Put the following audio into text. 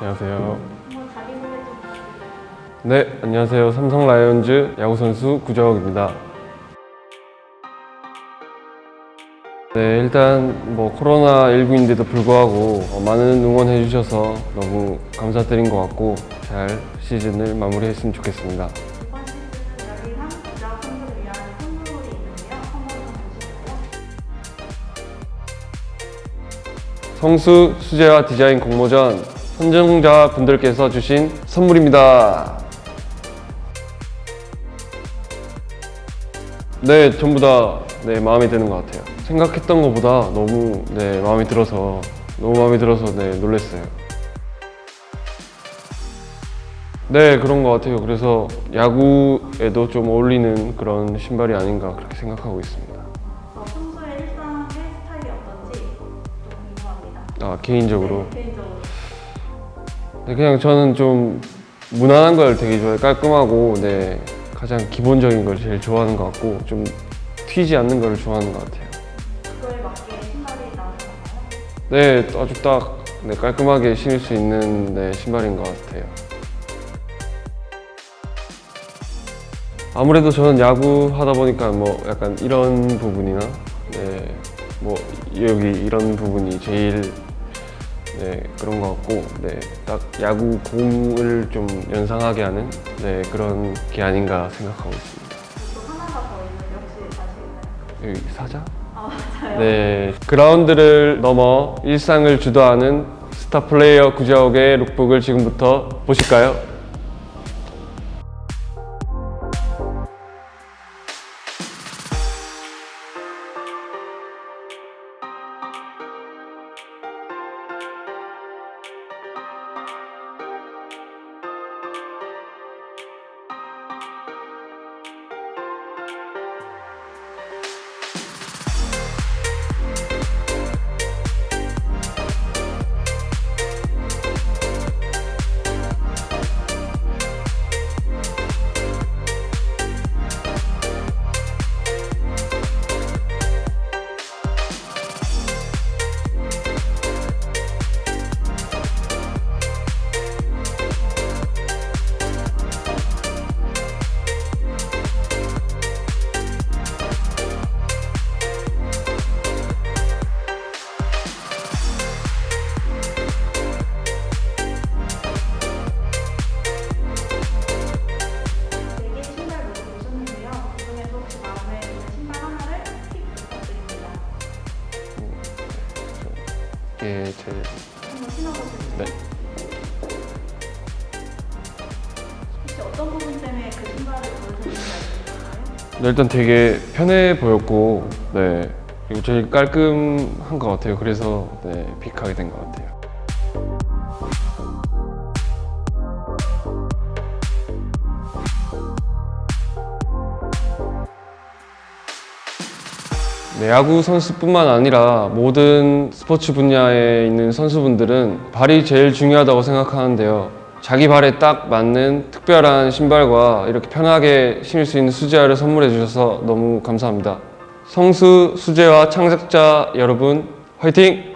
안녕하세요. 네, 안녕하세요. 삼성 라이온즈 야구 선수 구자욱입니다. 네, 일단 뭐 코로나 19인데도 불구하고 어, 많은 응원해 주셔서 너무 감사드린 것 같고 잘 시즌을 마무리했으면 좋겠습니다. 성수 수제화 디자인 공모전 선정자 분들께서 주신 선물입니다. 네, 전부 다 네, 마음에 드는 것 같아요. 생각했던 것보다 너무 네, 마음에 들어서 너무 마음에 들어서 네, 놀랐어요. 네, 그런 것 같아요. 그래서 야구에도 좀 어울리는 그런 신발이 아닌가 그렇게 생각하고 있습니다. 어, 평소에 일상의 스타일이 어떤지 좀 궁금합니다. 아, 개인적으로. 네, 개인적으로. 네, 그냥 저는 좀 무난한 걸 되게 좋아해요. 깔끔하고, 네, 가장 기본적인 걸 제일 좋아하는 것 같고, 좀 튀지 않는 걸 좋아하는 것 같아요. 그거에 맞게 신발이 나오셨나요? 네, 아주 딱 네, 깔끔하게 신을 수 있는 네, 신발인 것 같아요. 아무래도 저는 야구 하다 보니까 뭐 약간 이런 부분이나, 네, 뭐 여기 이런 부분이 제일 네, 그런 것 같고, 네, 딱 야구 공을 좀 연상하게 하는 네, 그런 게 아닌가 생각하고 있습니다. 또 하나가 더 있는데 혹시 아시겠나요? 여기 사자? 아 맞아요. 네, 그라운드를 넘어 일상을 주도하는 스타 플레이어 구자욱의 룩북을 지금부터 보실까요? 게 제일 한번 신어보실까요? 네. 혹시 어떤 부분 때문에 그 신발을 고르셨는지? 네, 일단 되게 편해 보였고, 네, 그리고 제일 깔끔한 것 같아요. 그래서 네, 픽하게 된 것 같아요. 네, 야구 선수뿐만 아니라 모든 스포츠 분야에 있는 선수분들은 발이 제일 중요하다고 생각하는데요. 자기 발에 딱 맞는 특별한 신발과 이렇게 편하게 신을 수 있는 수제화를 선물해 주셔서 너무 감사합니다. 성수 수제화 창작자 여러분, 화이팅!